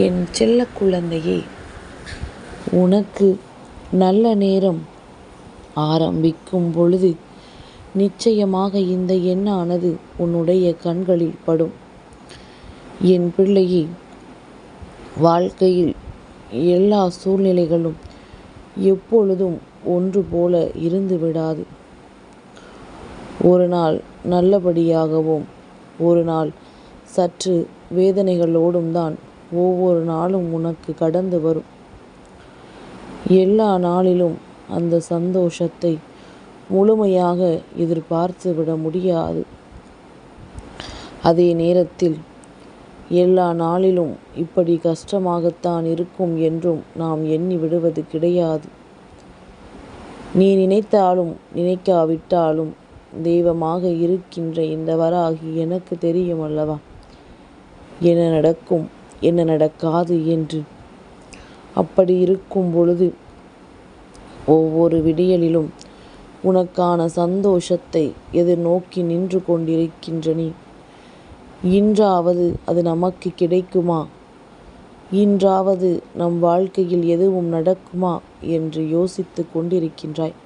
என் செல்ல குழந்தையே உனக்கு நல்ல நேரம் ஆரம்பிக்கும் பொழுது நிச்சயமாக இந்த எண்ணானது உன்னுடைய கண்களில் படும். என் பிள்ளையை வாழ்க்கையில் எல்லா சூழ்நிலைகளும் எப்பொழுதும் ஒன்று போல இருந்து விடாது. ஒரு நாள் நல்லபடியாகவும் ஒரு நாள் சற்று வேதனைகளோடும் தான் ஒவ்வொரு நாளும் உனக்கு கடந்து வரும். எல்லா நாளிலும் அந்த சந்தோஷத்தை முழுமையாக எதிர்பார்த்து விட முடியாது. அதே நேரத்தில் எல்லா நாளிலும் இப்படி கஷ்டமாகத்தான் இருக்கும் என்றும் நாம் எண்ணி விடுவது கிடையாது. நீ நினைத்தாலும் நினைக்காவிட்டாலும் தெய்வமாக இருக்கின்ற இந்த வராகி எனக்கு தெரியும் அல்லவா? என்ன நடக்கும்? என்ன நடக்காது என்று. அப்படி இருக்கும் பொழுது ஒவ்வொரு விடியலிலும் உனக்கான சந்தோஷத்தை எதிர்நோக்கி நின்று கொண்டிருக்கின்ற நீ? இன்றாவது அது நமக்கு கிடைக்குமா? இன்றாவது நம் வாழ்க்கையில் எதுவும் நடக்குமா என்று யோசித்து கொண்டிருக்கின்றாய்.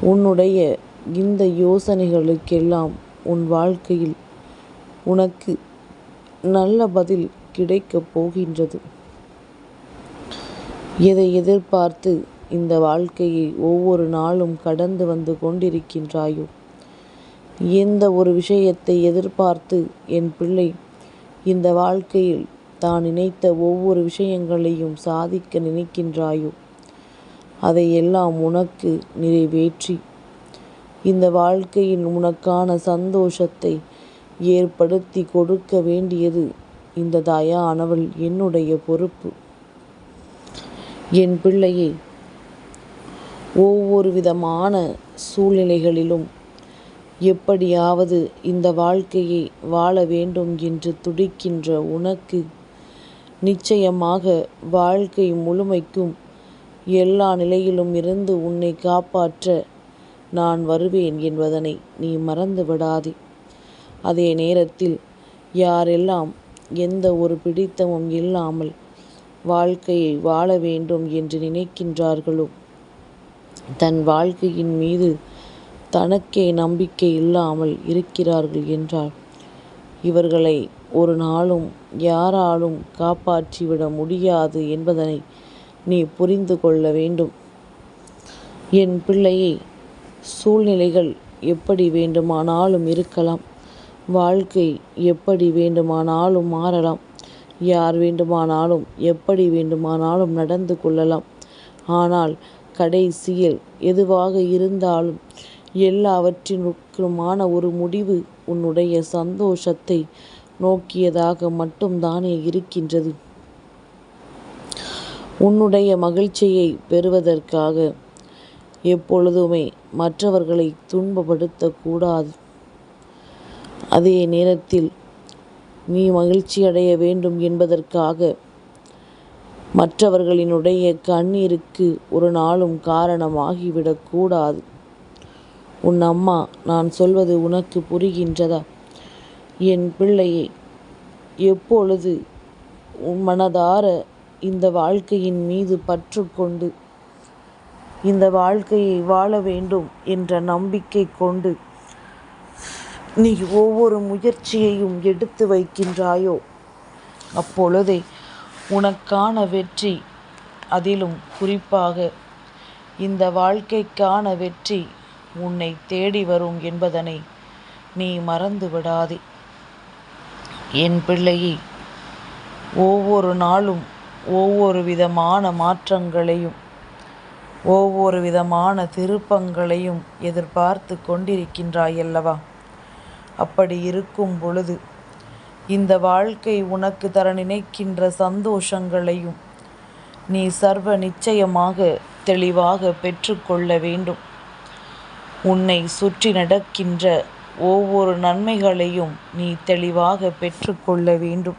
உன்னுடைய இந்த யோசனைகளுக்கெல்லாம் உன் வாழ்க்கையில் உனக்கு நல்ல பதில் கிடைக்கப் போகின்றது. எதை எதிர்பார்த்து இந்த வாழ்க்கையை ஒவ்வொரு நாளும் கடந்து வந்து கொண்டிருக்கின்றாயோ? எந்த ஒரு விஷயத்தை எதிர்பார்த்து என் பிள்ளை இந்த வாழ்க்கையில் தான் நினைத்த ஒவ்வொரு விஷயங்களையும் சாதிக்க நினைக்கின்றாயோ? அதையெல்லாம் உனக்கு நிறைவேற்றி இந்த வாழ்க்கையின் உனக்கான சந்தோஷத்தை ஏற்படுத்தி கொடுக்க வேண்டியது இந்த தாயானவள் என்னுடைய பொறுப்பு. என் பிள்ளையை ஒவ்வொரு விதமான சூழ்நிலைகளிலும் எப்படியாவது இந்த வாழ்க்கையை வாழ வேண்டும் என்று துடிக்கின்ற உனக்கு நிச்சயமாக வாழ்க்கை முழுமைக்கும் எல்லா நிலையிலும் இருந்து உன்னை காப்பாற்ற நான் வருவேன் என்பதனை நீ மறந்து விடாதே அதே நேரத்தில் யாரெல்லாம் எந்த ஒரு பிடித்தமும் இல்லாமல் வாழ்க்கையை வாழ வேண்டும் என்று நினைக்கின்றார்களோ? தன் வாழ்க்கையின் மீது தனக்கே நம்பிக்கை இல்லாமல் இருக்கிறார்கள் என்றால் இவர்களை ஒரு நாளும் யாராலும் காப்பாற்றிவிட முடியாது என்பதனை நீ புரிந்து கொள்ள வேண்டும். என் பிள்ளையை சூழ்நிலைகள் எப்படி வேண்டுமானாலும் இருக்கலாம். வாழ்க்கை எப்படி வேண்டுமானாலும் மாறலாம். யார் வேண்டுமானாலும் எப்படி வேண்டுமானாலும் நடந்து கொள்ளலாம். ஆனால் கடைசியில் எதுவாக இருந்தாலும் எல்லாவற்றிற்குமான ஒரு முடிவு உன்னுடைய சந்தோஷத்தை நோக்கியதாக மட்டும்தானே இருக்கின்றது. உன்னுடைய மகிழ்ச்சியை பெறுவதற்காக எப்பொழுதுமே மற்றவர்களை துன்பப்படுத்தக்கூடாது. அதே நேரத்தில் நீ மகிழ்ச்சி அடைய வேண்டும் என்பதற்காக மற்றவர்களினுடைய கண்ணீருக்கு ஒரு நாளும் காரணமாகிவிடக்கூடாது உன் அம்மா நான் சொல்வது உனக்கு புரிகின்றதா? என் பிள்ளையை எப்பொழுது உன் மனதார இந்த வாழ்க்கையின் மீது பற்று கொண்டு இந்த வாழ்க்கையை வாழ வேண்டும் என்ற நம்பிக்கை கொண்டு நீ ஒவ்வொரு முயற்சியையும் எடுத்து வைக்கின்றாயோ? அப்பொழுதே உனக்கான வெற்றி அதிலும் குறிப்பாக இந்த வாழ்க்கைக்கான வெற்றி உன்னை தேடி வரும் என்பதனை நீ மறந்து விடாதே என் பிள்ளையை ஒவ்வொரு நாளும் ஒவ்வொரு விதமான மாற்றங்களையும் ஒவ்வொரு விதமான திருப்பங்களையும் எதிர்பார்த்து கொண்டிருக்கின்றாயல்லவா? அப்படி இருக்கும் பொழுது இந்த வாழ்க்கை உனக்கு தர நினைக்கின்ற சந்தோஷங்களையும் நீ சர்வ நிச்சயமாக தெளிவாக பெற்றுக்கொள்ள வேண்டும். உன்னை சுற்றி நடக்கின்ற ஒவ்வொரு நன்மைகளையும் நீ தெளிவாக பெற்றுக்கொள்ள வேண்டும்.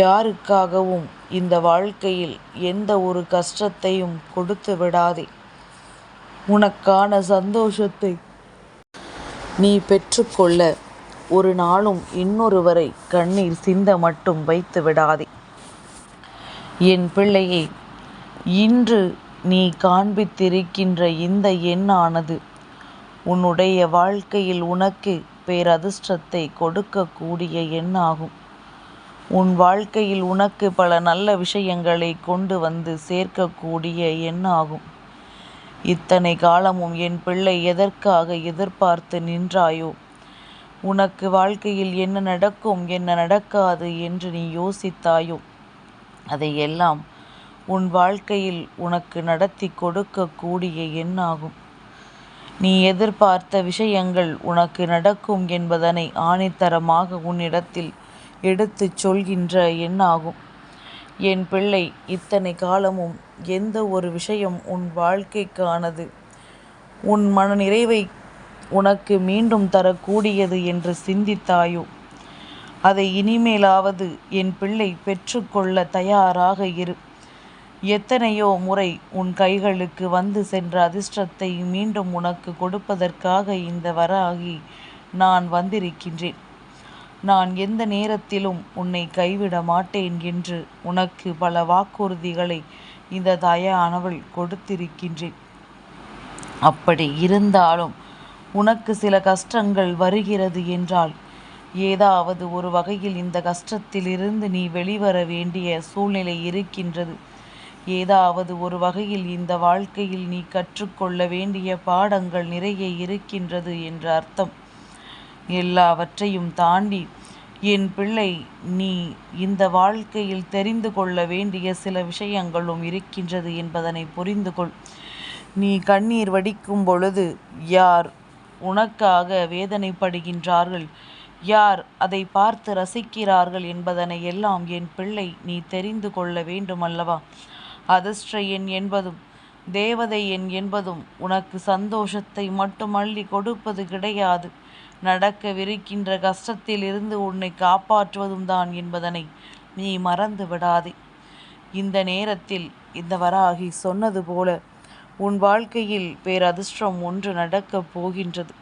யாருக்காகவும் இந்த வாழ்க்கையில் எந்த ஒரு கஷ்டத்தையும் கொடுத்து விடாதே. உனக்கான சந்தோஷத்தை நீ பெற்றுக்கொள்ள ஒரு நாளும் இன்னொருவரை கண்ணீர் சிந்த மட்டும் வைத்து விடாதே. என் பிள்ளையே இன்று நீ காண்பித்திருக்கின்ற இந்த எண்ணானது உன்னுடைய வாழ்க்கையில் உனக்கு பேரதிர்ஷ்டத்தை கொடுக்கக்கூடிய எண்ணாகும். உன் வாழ்க்கையில் உனக்கு பல நல்ல விஷயங்களை கொண்டு வந்து சேர்க்கக்கூடிய எண்ணாகும். இத்தனை காலமும் என் பிள்ளை எதற்காக எதிர்பார்த்து நின்றாயோ? உனக்கு வாழ்க்கையில் என்ன நடக்கும் என்ன நடக்காது என்று நீ யோசித்தாயோ? அதையெல்லாம் உன் வாழ்க்கையில் உனக்கு நடத்தி கொடுக்கக்கூடிய எண்ணாகும். நீ எதிர்பார்த்த விஷயங்கள் உனக்கு நடக்கும் என்பதனை ஆணித்தரமாக உன்னிடத்தில் எடுத்துச் சொல்கின்ற எண்ணாகும். என் பிள்ளை இத்தனை காலமும் எந்த ஒரு விஷயம் உன் வாழ்க்கைக்கானது? உன் மன நிறைவை உனக்கு மீண்டும் தரக்கூடியது என்று சிந்தித்தாயோ? அதை இனிமேலாவது என் பிள்ளை பெற்றுக்கொள்ள தயாராக இரு. எத்தனையோ முறை உன் கைகளுக்கு வந்து சென்ற அதிர்ஷ்டத்தை மீண்டும் உனக்கு கொடுப்பதற்காக இந்த வராகி நான் வந்திருக்கின்றேன். நான் எந்த நேரத்திலும் உன்னை கைவிட மாட்டேன் என்று உனக்கு பல வாக்குறுதிகளை இந்த தயானவள் கொடுத்திருக்கின்றேன். அப்படி இருந்தாலும் உனக்கு சில கஷ்டங்கள் வருகிறது என்றால் ஏதாவது ஒரு வகையில் இந்த கஷ்டத்திலிருந்து நீ வெளிவர வேண்டிய சூழ்நிலை இருக்கின்றது. ஏதாவது ஒரு வகையில் இந்த வாழ்க்கையில் நீ கற்றுக்கொள்ள வேண்டிய பாடங்கள் நிறைய இருக்கின்றது என்று அர்த்தம். எல்லாவற்றையும் தாண்டி என் பிள்ளை நீ இந்த வாழ்க்கையில் தெரிந்து கொள்ள வேண்டிய சில விஷயங்களும் இருக்கின்றது என்பதனை புரிந்து கொள். நீ கண்ணீர் வடிக்கும் பொழுது யார் உனக்காக வேதனைப்படுகின்றார்கள்? யார் அதை பார்த்து ரசிக்கிறார்கள் என்பதனை எல்லாம் என் பிள்ளை நீ தெரிந்து கொள்ள வேண்டுமல்லவா? அதிர்ஷ்ட எண் என்பதும் தேவதை எண் என்பதும் உனக்கு சந்தோஷத்தை மட்டும் அள்ளி கொடுப்பது கிடையாது. நடக்கவிருக்கின்ற கஷ்டத்திலிருந்து உன்னை காப்பாற்றுவதும் தான் என்பதனை நீ மறந்து விடாதே இந்த நேரத்தில் இந்த வராகி சொன்னது போல உன் வாழ்க்கையில் பேரதிர்ஷ்டம் ஒன்று நடக்கப் போகின்றது.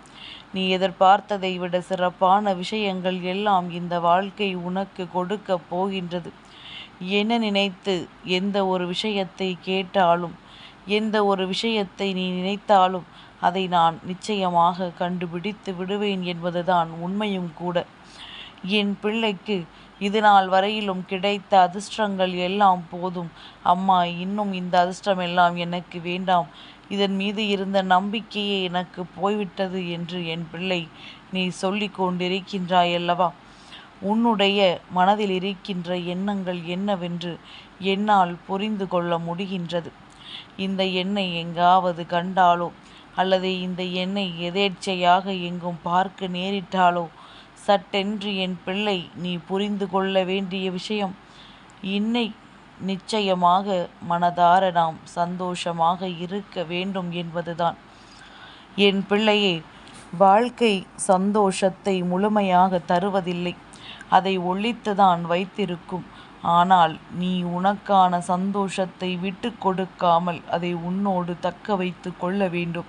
நீ எதிர்பார்த்ததை விட சிறப்பான விஷயங்கள் எல்லாம் இந்த வாழ்க்கை உனக்கு கொடுக்கப் போகின்றது. என்ன நினைத்து எந்த ஒரு விஷயத்தை கேட்டாலும் எந்த ஒரு விஷயத்தை நீ நினைத்தாலும் அதை நான் நிச்சயமாக கண்டுபிடித்து விடுவேன் என்பதுதான் உண்மையும் கூட. என் பிள்ளைக்கு இது நாள் வரையிலும் கிடைத்த அதிர்ஷ்டங்கள் எல்லாம் போதும். அம்மா இன்னும் இந்த அதிர்ஷ்டம் எல்லாம் எனக்கு வேண்டாம். இதன் மீது இருந்த நம்பிக்கையே எனக்கு போய்விட்டது என்று என் பிள்ளை நீ சொல்லி கொண்டிருக்கின்றாயல்லவா உன்னுடைய மனதில் இருக்கின்ற எண்ணங்கள் என்னவென்று என்னால் புரிந்து கொள்ள முடிகின்றது. இந்த எண்ணை எங்காவது கண்டாலோ? அல்லது இந்த எண்ணை எதேச்சையாக எங்கும் பார்க்க நேரிட்டாலோ? சட்டென்று என் பிள்ளை நீ புரிந்து கொள்ள வேண்டிய விஷயம். இன்னை நிச்சயமாக மனதார நாம் சந்தோஷமாக இருக்க வேண்டும் என்பதுதான். என் பிள்ளையே வாழ்க்கை சந்தோஷத்தை முழுமையாக தருவதில்லை. அதை ஒழித்துதான் வைத்திருக்கும். ஆனால் நீ உனக்கான சந்தோஷத்தை விட்டு கொடுக்காமல் அதை உன்னோடு தக்க வைத்து கொள்ள வேண்டும்.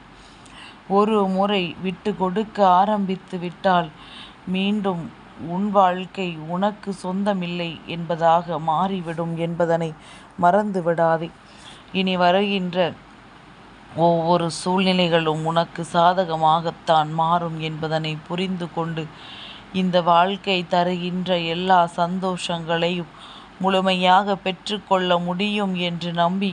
ஒரு முறை விட்டு கொடுக்க ஆரம்பித்து விட்டால் மீண்டும் உன் வாழ்க்கை உனக்கு சொந்தமில்லை என்பதாக மாறிவிடும் என்பதனை மறந்து விடாதே. இனி வருகின்ற ஒவ்வொரு சூழ்நிலைகளும் உனக்கு சாதகமாகத்தான் மாறும் என்பதனை புரிந்து கொண்டு இந்த வாழ்க்கை தருகின்ற எல்லா சந்தோஷங்களையும் முழுமையாக பெற்றுக்கொள்ள முடியும் என்று நம்பி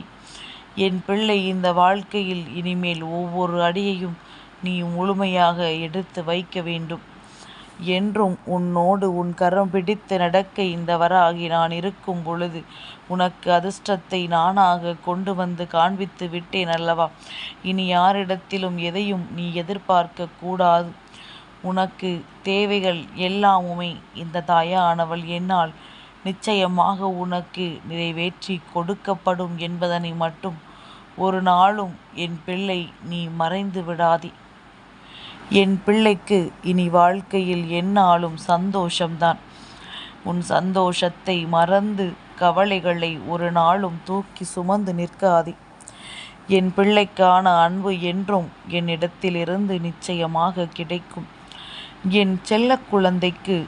என் பிள்ளை இந்த வாழ்க்கையில் இனிமேல் ஒவ்வொரு அடியையும் நீ முழுமையாக எடுத்து வைக்க வேண்டும். என்றும் உன்னோடு உன் கரம் பிடித்து நடக்க இந்த வராகி நான் இருக்கும் பொழுது உனக்கு அதிர்ஷ்டத்தை நானாக கொண்டு வந்து காண்பித்து விட்டேன் அல்லவா? இனி யாரிடத்திலும் எதையும் நீ எதிர்பார்க்க கூடாது. உனக்கு தேவைகள் எல்லாமுமே இந்த தாயானவள் என்னால் நிச்சயமாக உனக்கு நிறைவேற்றி கொடுக்கப்படும் என்பதனை மட்டும் ஒரு நாளும் என் பிள்ளை நீ மறைந்து விடாதே. என் பிள்ளைக்கு இனி வாழ்க்கையில் என்னாலும் சந்தோஷம்தான். உன் சந்தோஷத்தை மறந்து கவலைகளை ஒரு நாளும் தூக்கி சுமந்து நிற்காதே. என் பிள்ளைக்கான அன்பு என்றும் என்னிடத்திலிருந்து நிச்சயமாக கிடைக்கும். என் செல்ல குழந்தைக்கு